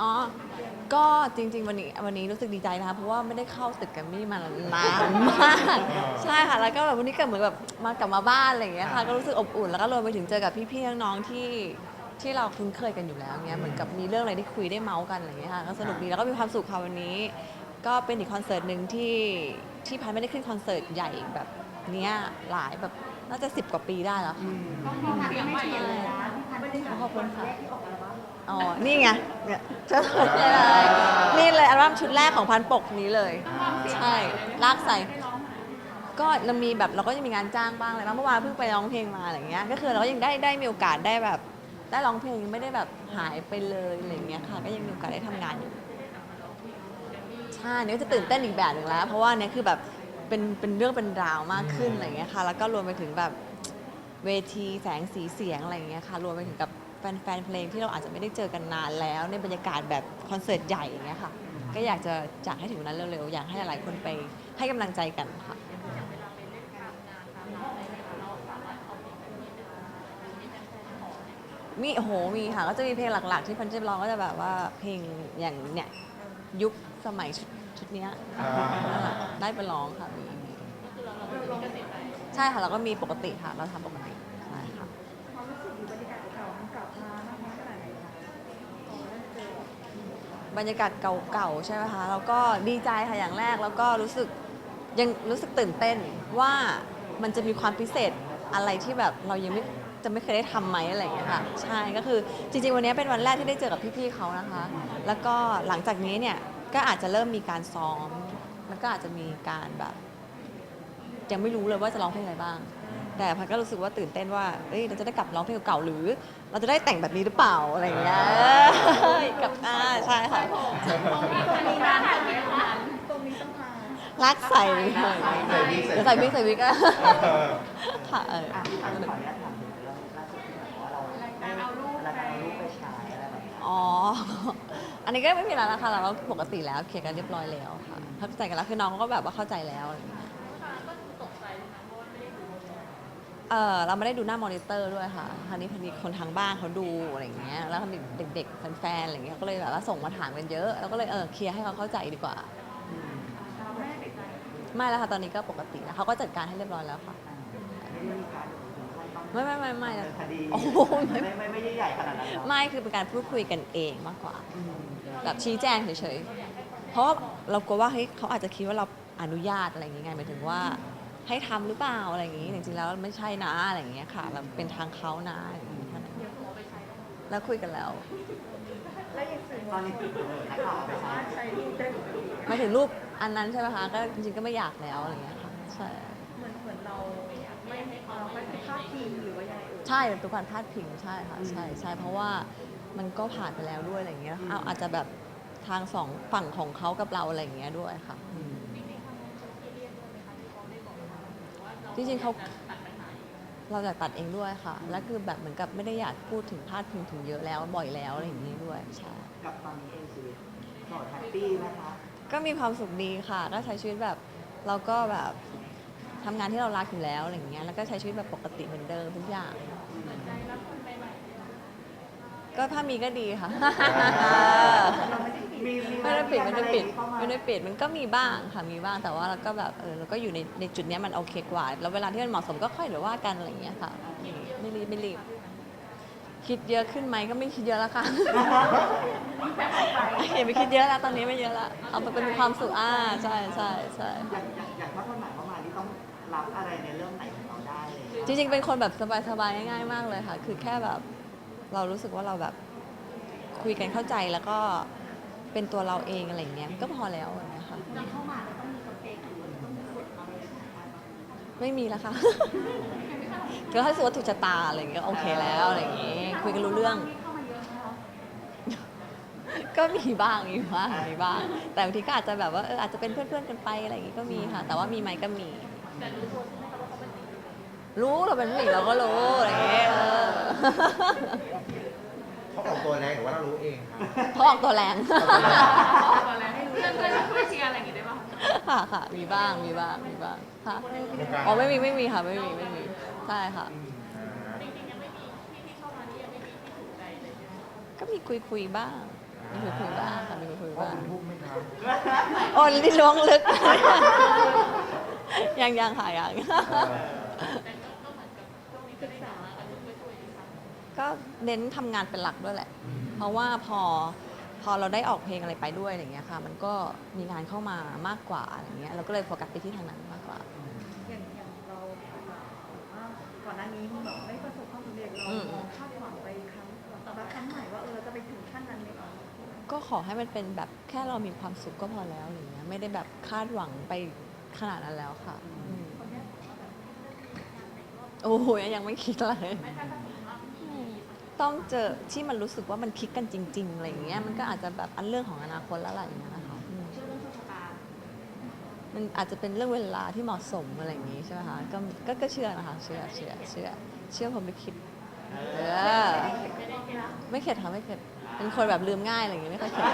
อ๋อ ก็จริง ๆ วันนี้วันนี้รู้สึกดีใจนะคะเพราะว่าไม่ได้เข้าตึกแกรมมี่มานานมาก ใช่ค่ะ แล้วก็แบบวันนี้ก็เหมือนแบบมากลับมาบ้านอะไรอย่างเงี้ยค่ะ ก็รู้สึกอบอุ่น แล้วก็รวมไปถึงเจอกับพี่ๆน้องๆที่ที่เราคุ้นเคยกันอยู่แล้วเงี้ย เหมือนกับมีเรื่องอะไรที่คุยได้เมาส์กันอะไรอย่างเงี้ยค่ะ ก็สนุกดี แล้วก็มีความสุขค่ะวันนี้ ก็เป็นอีกคอนเสิร์ตหนึ่งที่ที่พันไม่ได้ขึ้นคอนเสิร์ตใหญ่แบบเนี้ยหลายแบบน่าจะสิบกว่าปีได้แล้วค่ะเสียงใหม่เลยนะขอบคุณค่ะ อ๋อ นี่ไงเนี่ยจะนี่เลย นี่เลยอัลบั้มชุดแรกของพันปกนี้เลย ใช่ ลากใส่ ก็เรามีแบบเราก็จะมีงานจ้างบ้างอะไรบ้างเมื่อวานเพิ่งไปร้องเพลงมาอะไรเงี้ย ก็คือเราก็ยังได้ได้มีโอกาสได้แบบ ได้ร้องเพลงไม่ได้แบบหายไปเลยอะไรเงี้ยค่ะ ก็ยังมีโอกาสได้ทำงานอยู่ ใช่เนี่ยก็จะตื่นเต้นอีกแบบหนึ่งแล้ว เพราะว่าเนี่ยคือแบบเป็นเป็นเรื่องเป็นราวมากขึ้นอะไรเงี้ยค่ะ แล้วก็รวมไปถึงแบบเวทีแสงสีเสียงอะไรเงี้ยค่ะ รวมไปถึงกับ แฟนๆเพลงที่เราอาจจะไม่ได้เจอกันนานแล้ว ในบรรยากาศแบบคอนเสิร์ตใหญ่อย่างเงี้ยค่ะ ก็อยากจะจัดให้ถึงวันนั้นเร็วๆ อยากให้หลายๆคนไปให้กำลังใจกันค่ะ มีโอ้โหมีค่ะ ก็จะมีเพลงหลัก ๆ ที่พันจะร้องก็จะแบบว่าเพลงอย่างเนี่ยยุคสมัยชุดชุดเนี้ยอ่า นั่นแหละได้ไปร้องค่ะมีใช่ค่ะเราก็มีปกติค่ะ เราทำปกติ รรยากาศเก่าๆใช่ไหมคะแล้วก็ดีใจค่ะอย่างแรกแล้วก็รู้สึกยังรู้สึกตื่นเต้นว่ามันจะมีความพิเศษอะไรที่แบบเรายังไม่จะไม่เคยได้ทำไหมอะไรอย่างเงี้ยค่ะใช่ก็คือจริงๆ วันนี้เป็นวันแรกที่ได้เจอกับพี่ๆเขานะคะ แล้วก็หลังจากนี้เนี่ยก็อาจจะเริ่มมีการซ้อม แล้วก็อาจจะมีการแบบ ยังไม่รู้เลยว่าจะร้องเพลงอะไรบ้าง แต่พันก็รู้สึกว่าตื่นเต้นว่าเอ้ยเราจะได้กลับร้องเพลงเก่าๆหรือ เราจะได้แต่งแบบนี้หรือเปล่าอะไรอย่างเงี้ยกับอ่าใช่ค่ะตรงนี้นานไหมคะตรงนี้ต้องมารักใส่เดี๋ยวใส่วิกใส่วิกอะเออค่ะเอออะพี่พันธุ์ขออนุญาตถามถึงเรื่องล่าสุดที่บอกว่าเราได้เอารูปเราเอารูปไปฉายอะไรแบบนี้อ๋อ อันนี้ก็ไม่มีอะไรแล้วค่ะเราก็ปกติแล้วเคลียร์กันเรียบร้อยแล้วค่ะเข้าใจกันแล้วคือน้องเขาก็แบบว่าเข้าใจแล้วอะไรอย่างเงี้ย เออเราไม่ได้ดูหน้ามอนิเตอร์ด้วยค่ะคราวนี้พอดีคนทางบ้านเขาดูอะไรอย่างเงี้ยแล้วเด็กๆแฟนๆอะไรอย่างเงี้ยก็เลยแบบว่าส่งมาถามกันเยอะแล้วก็เลยเออเคลียร์ให้เขาเข้าใจดีกว่า ไม่แล้วค่ะตอนนี้ก็ปกติแล้วเขาก็จัดการให้เรียบร้อยแล้วค่ะ ไม่ไม่ไม่ไม่ไม่ดำเนินคดีโอ้โหไม่ไม่ไม่ไม่ได้ใหญ่ขนาดนั้นไม่คือเป็นการพูดคุยกันเองมากกว่าแบบชี้แจงเฉยๆเพราะเรากลัวว่าเฮ้ยเขาอาจจะคิดว่าเราอนุญาตอะไรอย่างเงี้ยไงหมายถึงว่า ให้ทำหรือเปล่าอะไรอย่างงี้จริงๆแล้วไม่ใช่นะอะไรอย่างเงี้ยค่ะเราเป็นทางเขานะอย่างงี้เท่านั้นแล้วคุยกันแล้วแล้วยังสื่อมตวอนลนี้ชติดนเลยนักข่าวไปสาใช้มารถใช้รูปได้ปกติหมายถึงรูปอันนั้นใช่ไหมคะก็จริงๆก็ไม่อยากแล้วอะไรอย่างเงี้ยค่ะใช่ เหมือนเหมือนเราไม่เราไม่ได้พลาดพิงหรือว่ายังไงเอ่ยใช่เป็นตัวการพาดพิงใช่ค่ะใช่ใช่เพราะว่ามันก็ผ่านไปแล้วด้วยอะไรอย่างเงี้ยเอาอาจจะแบบทางสองฝั่งของเขากับเราอะไรอย่างเงี้ยด้วยค่ะอืม จริงๆเขาเราอยากตัดเองด้วยค่ะ และคือแบบเหมือนกับไม่ได้อยากพูดถึงพาดพิงถึงเยอะแล้วบ่อยแล้วอะไรอย่างนี้ด้วยใช่กับตอนนี้เองชีวิตโสดแฮปปี้นะคะ ก็มีความสุขดีค่ะก็ใช้ชีวิตแบบเราก็แบบทำงานที่เรารักอยู่แล้วอะไรอย่างเงี้ยแล้วก็ใช้ชีวิตแบบปกติเหมือนเดิมทุกอย่างก็ถ้ามีก็ดีค่ะ เราไม่ได้ปิดมีมีไม่ได้ปิดไม่ได้ปิดเข้าาไม่ได้ปิดมันก็มีบ้างค่ะมีบ้างแต่ว่าเราก็แบบเออเราก็อยู่ในในจุดเนี้ยมันโอเคกว่า แล้วเวลาที่มันเหมาะสมก็ค่อยเดี๋ยวว่ากันอะไรอย่างเงี้ยค่ะ ไม่รีบไม่รีบคิดเยอะขึ้นไหมก็ไม่คิดเยอะแล้วค่ะ อย่าไปคิดเยอะแล้วตอนนี้ไม่เยอะละเอาไปเป็นความสุขอ่าใช่ใช่ใช่อย่างอย่างอย่างถ้าคนใหม่เข้ามาที่ต้องรับอะไรในเรื่องไหนของเราได้เลย จริงๆเป็นคนแบบสบายๆง่ายๆมากเลยค่ะ คือแค่แบบ เรารู้สึกว่าเราแบบคุยกันเข้าใจแล้วก็เป็นตัวเราเองอะไรอย่างเงี้ยก็พอแล้วอย่างเงี้ยค่ะเข้ามาแล้วต้องมีสเปคหรือว่าต้องมีกฎอะไรไม่มีแล้วค่ะก็ถ้าสมมติว่าถูกชะตาอะไรอย่างเงี้ยโอเคแล้วอะไรอย่างเงี้ยคุยกันรู้เรื่องเข้ามาเยอะไหมคะก็มีบ้างมีบ้างมีบ้าง แต่บางทีก็อาจจะแบบว่าเอออาจจะเป็นเพื่อนๆกันไปอะไรอย่างงี้ก็มีค่ะ แต่ว่ามีไหมก็มีรู้ เราเป็นผู้หญิงเราก็รู้อะไรอย่างเงี้ยเออเขาออกตัวแรงหรือว่าเรารู้เองครับ เขาออกตัวแรง ตอนแรกให้รู้เพื่อนเพื่อนช่วยเชียร์อะไรอย่างงี้ได้ป่ะค่ะค่ะมีบ้างมีบ้างมีบ้างค่ะวงการอ๋อไม่มีไม่มีค่ะไม่มีไม่มีใช่ค่ะอ่าก็มีคุยคุยๆบ้างมีคุยคุยๆบ้างค่ะมีคุยคุยๆว่าบ้างคุณทุ่มไหมครับ โอ้นี่ล้วงลึก ยังยังค่ะยังศึกษา ก็เน้นทำงานเป็นหลักด้วยแหละ เพราะว่าพอพอเราได้ออกเพลงอะไรไปด้วยอะไรเงี้ยค่ะ มันก็มีงานเข้ามามากกว่าอะไรเงี้ยเราก็เลยโฟกัสไปที่ทางนั้นมากกว่า อย่างอย่างเราว่าก่อนหน้านี้มันแบบไม่ประสบความสำเร็จเราอืมมองคาดหวังไปครั้งต่อไปครั้งใหม่ว่าเออเราจะไปถึงขั้นนั้นไหมคะก็ขอให้มันเป็นแบบแค่เรามีความสุขก็พอแล้วอย่างเงี้ยไม่ได้แบบคาดหวังไปขนาดนั้นแล้วค่ะอืมโอ้โหยังไม่คิดเลย ต้องเจอที่มันรู้สึกว่ามันคลิกกันจริงๆอะไรอย่างเงี้ยมันก็อาจจะแบบอันเรื่องของอนาคตแล้วอะไรอย่างเงี้ยนะคะอืมเชื่อเรื่องโชคชะตามันอาจจะเป็นเรื่องเวลาที่เหมาะสมอะไรอย่างงี้ใช่ไหมคะก็ก็ก็เชื่อนะคะเชื่อเชื่อเชื่อเชื่อผมไม่คิดเออไม่เข็ดค่ะไม่เข็ดเป็นคนแบบลืมง่ายอะไรอย่างเงี้ยไม่ค่อยเข็ด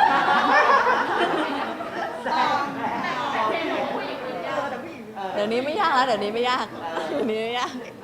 เดี๋ยวนี้ไม่ยากแล้วเดี๋ยวนี้ไม่ยากเดี๋ยวนี้ไม่ยากเ